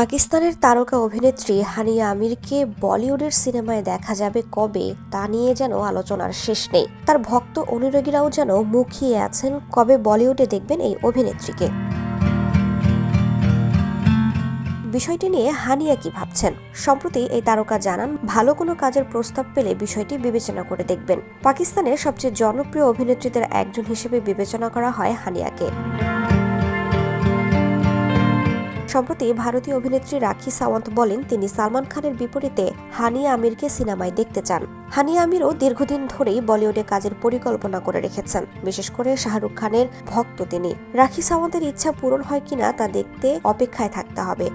পাকিস্তানের তারকা অভিনেত্রী হানিয়া আমিরকে বলিউডের সিনেমায় দেখা যাবে কবে, তা নিয়ে যেন আলোচনার শেষ নেই। তার ভক্ত অনুরাগীরাও যেন মুখিয়ে আছেন, কবে বলিউডে দেখবেন এই অভিনেত্রীকে। বিষয়টি নিয়ে হানিয়া কি ভাবছেন? সম্প্রতি এই তারকা জানান, ভালো কোনো কাজের প্রস্তাব পেলে বিষয়টি বিবেচনা করে দেখবেন। পাকিস্তানের সবচেয়ে জনপ্রিয় অভিনেত্রীদের একজন হিসেবে বিবেচনা করা হয় হানিয়াকে। সম্প্রতি ভারতীয় অভিনেত্রী রাখি সাওয়ান্ত বলেন, তিনি সালমান খানের বিপরীতে হানি আমিরকে সিনেমায় দেখতে চান। হানি আমিরও দীর্ঘদিন ধরেই বলিউডে কাজের পরিকল্পনা করে রেখেছেন। বিশেষ করে শাহরুখ খানের ভক্ত তিনি। রাখি সাওয়ান্তের ইচ্ছা পূরণ হয় কিনা তা দেখতে অপেক্ষায় থাকতে হবে।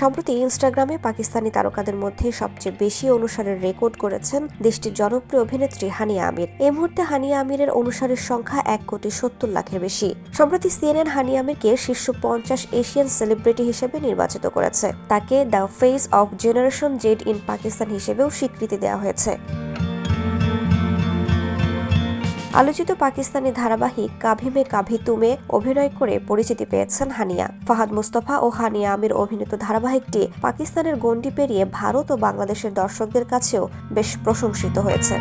সম্প্রতি ইনস্টাগ্রামে পাকিস্তানি তারকাদের মধ্যে সবচেয়ে বেশি অনুসারের রেকর্ড করেছেন দেশটির জনপ্রিয় অভিনেত্রী হানিয়া আমির। এ মুহূর্তে হানিয়া আমিরের অনুসারের সংখ্যা এক কোটি সত্তর লাখের বেশি। সম্প্রতি সিএনএন হানিয়া আমিরকে শীর্ষ পঞ্চাশ এশিয়ান সেলিব্রিটি হিসেবে নির্বাচিত করেছে। তাকে the face of generation Z in Pakistan হিসেবেও স্বীকৃতি দেওয়া হয়েছে। আলোচিত পাকিস্তানি ধারাবাহিক কাভি মে কাভি তুমে অভিনয় করে পরিচিতি পেয়েছেন হানিয়া। ফাহাদ মুস্তফা ও হানিয়া আমির অভিনীত ধারাবাহিকটি পাকিস্তানের গণ্ডি পেরিয়ে ভারত ও বাংলাদেশের দর্শকদের কাছেও বেশ প্রশংসিত হয়েছে।